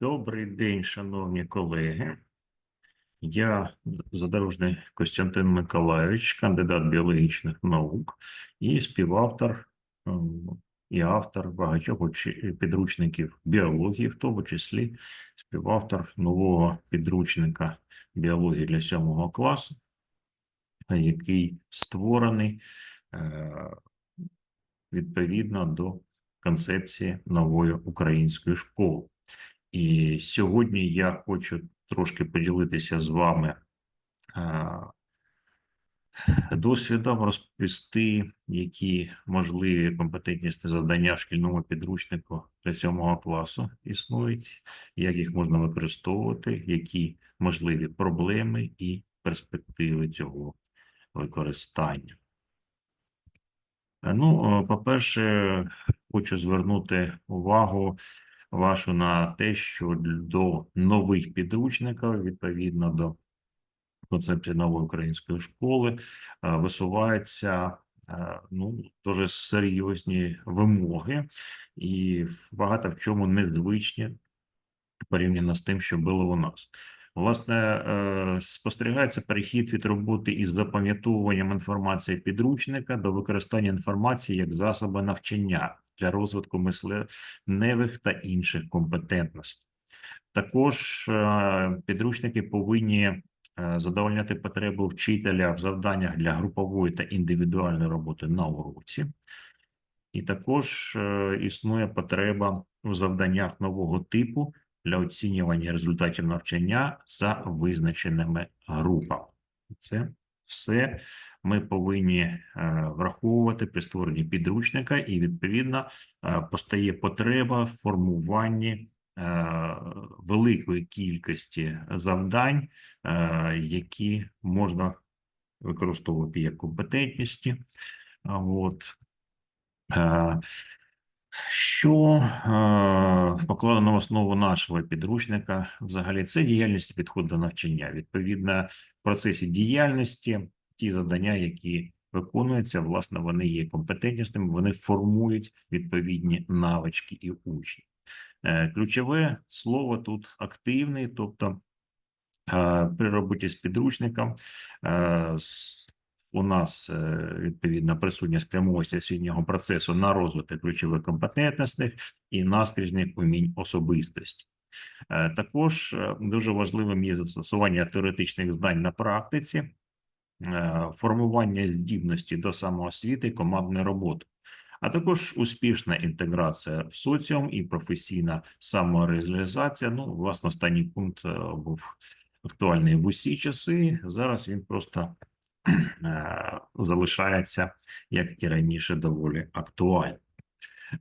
Добрий день, шановні колеги. Я Задорожний Костянтин Миколайович, кандидат біологічних наук і співавтор ем, і автор багатьох підручників біології, в тому числі співавтор нового підручника біології для сьомого класу, який створений е, відповідно до концепції нової української школи. І сьогодні я хочу трошки поділитися з вами досвідом, розповісти, які можливі компетентнісні завдання в шкільному підручнику для сьомого класу існують, як їх можна використовувати, які можливі проблеми і перспективи цього використання. Е, Ну, е, по-перше, хочу звернути увагу вашу на те, що до нових підручників, відповідно до концепції нової української школи, е, висуваються е, ну, дуже серйозні вимоги, і багато в чому незвичні порівняно з тим, що було у нас. Власне, е, спостерігається перехід від роботи із запам'ятовуванням інформації підручника до використання інформації як засоби навчання для розвитку мисленевих та інших компетентностей. Також е, підручники повинні е, задовольняти потребу вчителя в завданнях для групової та індивідуальної роботи на уроці. І також існує потреба у завданнях нового типу для оцінювання результатів навчання за визначеними групами. Це все ми повинні е, враховувати при створенні підручника, і відповідно е, постає потреба в формуванні е, великої кількості завдань, які можна використовувати як компетентності. От. Що е, покладено в основу нашого підручника, взагалі, це діяльність і до навчання. Відповідно, в процесі діяльності ті завдання, які виконуються, власне, вони є компетентнісними, вони формують відповідні навички і учні. Е, Ключове слово тут активний, тобто е, при роботі з підручником е, у нас е, відповідно присутня спрямованість освітнього процесу на розвиток ключових компетентностей і наскрізних умінь особистості. Е, Також е, дуже важливим є застосування теоретичних знань на практиці, формування здібності до самоосвіти командної роботи, а також успішна інтеграція в соціум і професійна самореалізація. Ну, власне, останній пункт був актуальний в усі часи. Зараз він просто залишається, як і раніше, доволі актуальним.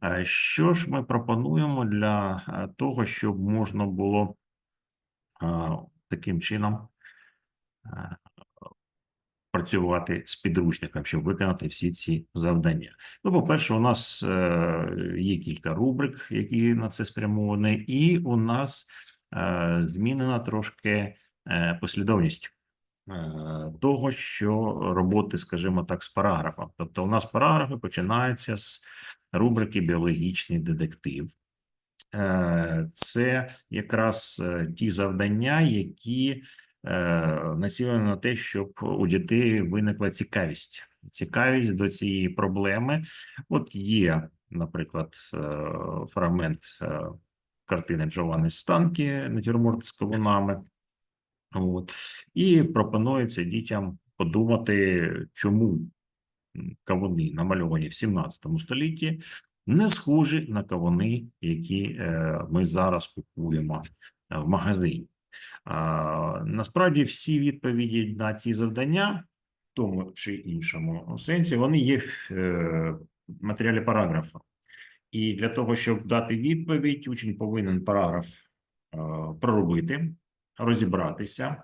Е, Що ж ми пропонуємо для е, того, щоб можна було е, таким чином е, працювати з підручником, щоб виконати всі ці завдання? Ну, по-перше, у нас е, є кілька рубрик, які на це спрямовані, і у нас е, змінена трошки е, послідовність е, того, що роботи, скажімо так, з параграфом. Тобто, у нас параграфи починаються з рубрики Біологічний детектив. Е, Це якраз е, ті завдання, які е, націлені на те, щоб у дітей виникла цікавість. Цікавість до цієї проблеми. От є, наприклад, е, фрагмент е, картини Джованни Станкі натюрморт з кавунами. От. І пропонується дітям подумати, чому кавуни, намальовані в 17 столітті, не схожі на кавуни, які е, ми зараз купуємо е, в магазині. Насправді, всі відповіді на ці завдання, в тому чи іншому сенсі, вони є в е, матеріалі параграфа. І для того, щоб дати відповідь, учень повинен параграф проробити, розібратися,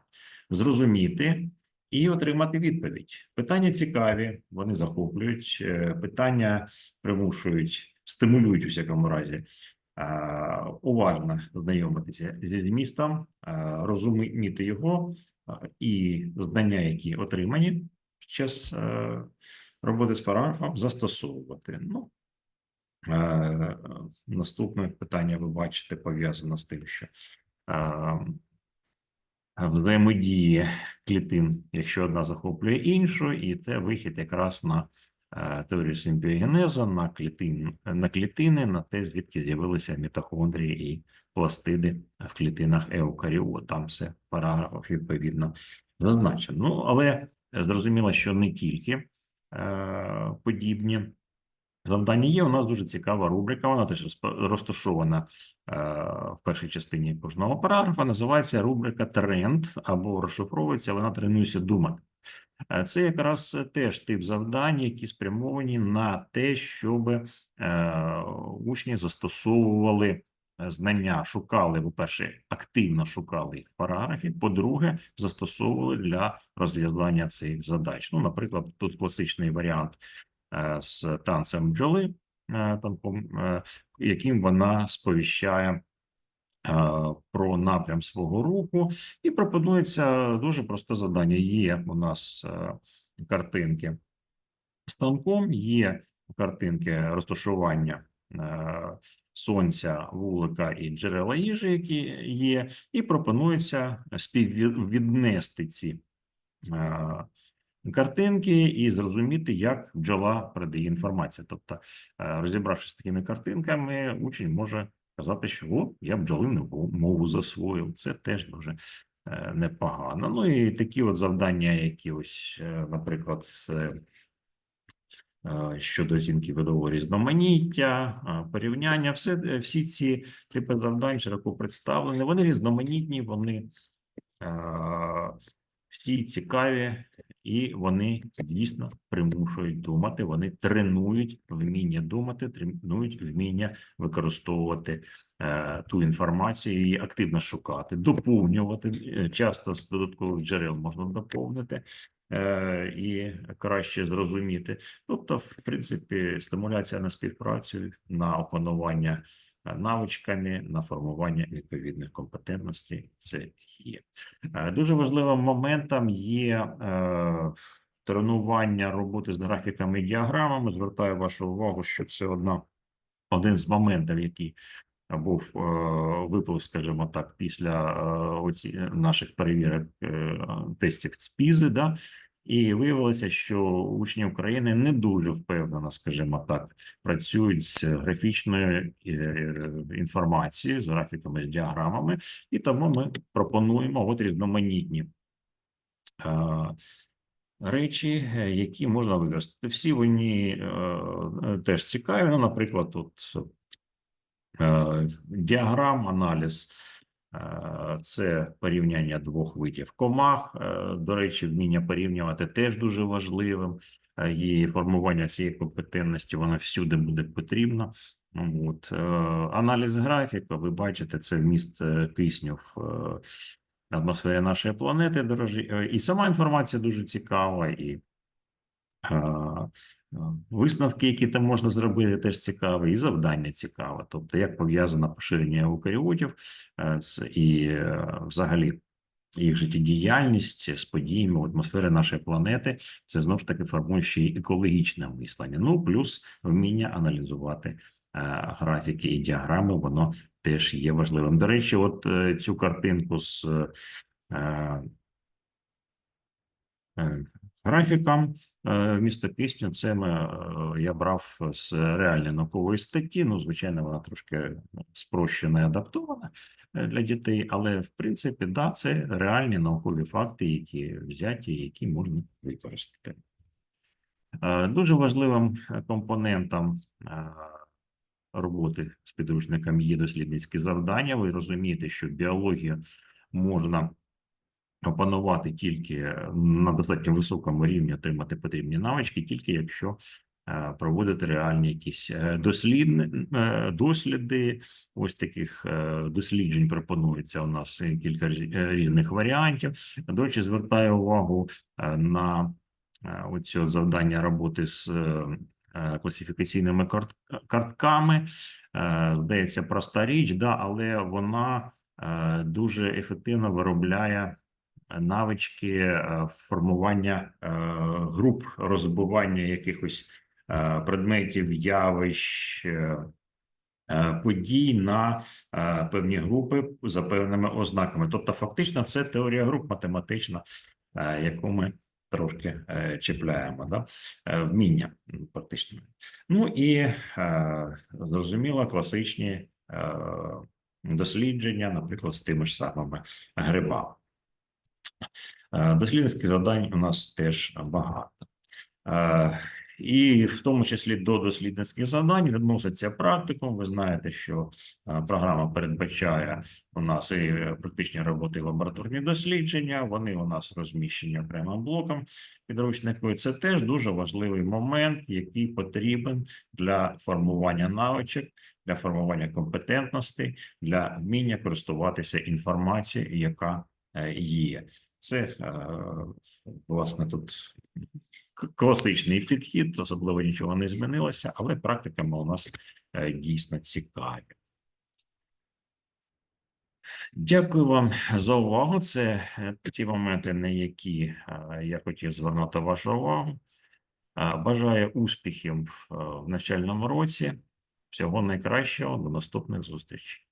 зрозуміти і отримати відповідь. Питання цікаві, вони захоплюють, е, питання примушують, стимулюють у всякому разі уважно знайомитися зі змістом, е, розуміти його і знання, які отримані під час е, роботи з параграфом, застосовувати. Ну, Е, Наступне питання ви бачите пов'язано з тим, що взаємодії клітин, якщо одна захоплює іншу, і це вихід якраз на е, теорію симбіогенезу, на клітин, на клітини, на те, звідки з'явилися мітохондрії і пластиди в клітинах еукаріот. Там все параграф відповідно зазначено. Ну, але зрозуміло, що не тільки е, подібні. Завдання є. У нас дуже цікава рубрика. Вона теж розташована е, в першій частині кожного параграфа. Називається рубрика Тренд або розшифровується. Вона тренується думати. Е, Це якраз теж тип завдань, які спрямовані на те, щоб е, учні застосовували е, знання, шукали, по-перше, активно шукали їх в параграфі. По-друге, застосовували для розв'язання цих задач. Ну, наприклад, тут класичний варіант з танцем бджоли, е, танком, е, яким вона сповіщає е, про напрям свого руху, і пропонується дуже просте завдання. Є у нас е, картинки з танком, є картинки розташування е, сонця, вулика і джерела їжі, які є, і пропонується співвіднести ці е, картинки і зрозуміти, як бджола передає інформацію. Тобто, е, розібравшись з такими картинками, учень може казати, що о, я бджолину мову засвоїв. Це теж дуже е, непогано. Ну і такі от завдання, які ось, е, наприклад, щодо оцінки видового різноманіття, порівняння, все, всі ці типи завдань широко представлені. Вони різноманітні, вони всі цікаві, і вони дійсно примушують думати. Вони тренують вміння думати, тренують вміння використовувати е, ту інформацію, її активно шукати, доповнювати. Е, Часто з додаткових джерел можна доповнити е, і краще зрозуміти. Тобто, в принципі, стимуляція на співпрацю, на опанування навичками, на формування відповідних компетентностей це є. Е, Дуже важливим моментом є е, тренування роботи з графіками і діаграмами. Звертаю вашу увагу, що це одна один з моментів, який був е, виплив, скажімо так, після е, оці наших перевірок е, тестів ЦПІЗи, да. І виявилося, що учні України не дуже впевнено, скажімо так, працюють з графічною е, інформацією, з графіками, з діаграмами, і тому ми пропонуємо от різноманітні е, речі, е, які можна використати. Всі вони теж цікаві. Ну, наприклад, тут діаграм, аналіз. Е, Це порівняння двох видів комах. Е, До речі, вміння порівнювати теж дуже важливим. Е, І формування цієї компетентності воно всюди буде потрібно. Ну, От. Аналіз графіка, ви бачите, це вміст кисню в атмосфері нашої планети. Дорожі. І сама інформація дуже цікава, і висновки, які там можна зробити, теж цікаві, і завдання цікаве. Тобто, як пов'язано поширення еукаріотів е, і е, взагалі їх життєдіяльність з подіями в атмосфері нашої планети, це знову ж таки формує ще й екологічне мислення. Ну, плюс вміння аналізувати е, графіки і діаграми, воно теж є важливим. До речі, от цю картинку з е, е, е, кисню, це ми, е, я брав з реальної наукової статті. Ну, звичайно, вона трошки спрощена і адаптована е, для дітей, але в принципі, да, це реальні наукові факти, які взяті, які можна використати. Е, Дуже важливим е, компонентом е, роботи з підручником є дослідницькі завдання. Ви розумієте, що біологію можна опанувати тільки е, на достатньо високому рівні, отримати потрібні навички, тільки якщо е, проводити реальні якісь е, дослідни, е, досліди. Ось таких досліджень пропонується у нас кілька різ- різних варіантів. До речі, звертаю увагу на е, завдання роботи з класифікаційними картками. Здається, проста річ, да, але вона дуже ефективно виробляє навички е, формування е, груп, розбивання якихось е, предметів, явищ, подій на певні групи за певними ознаками. Тобто, фактично, це теорія груп математична, яку ми трошки чіпляємо, да? вміння практично. Ну і зрозуміло, класичні дослідження, наприклад, з тими ж самими грибами. Е, Дослідницьких завдань у нас теж багато. Е, І в тому числі до дослідницьких завдань відноситься практикум. Ви знаєте, що е, програма передбачає у нас і практичні роботи, і лабораторні дослідження. Вони у нас розміщені окремим блоком підручнику. І це теж дуже важливий момент, який потрібен для формування навичок, для формування компетентностей, для вміння користуватися інформацією, яка є. Це е, власне тут класичний підхід, особливо нічого не змінилося, але практиками у нас е, дійсно цікаві. Дякую вам за увагу. Це е, ті моменти, на які е, я хотів звернути вашу увагу. Е, Бажаю успіхів е, в навчальному році. Всього найкращого. До наступних зустрічей.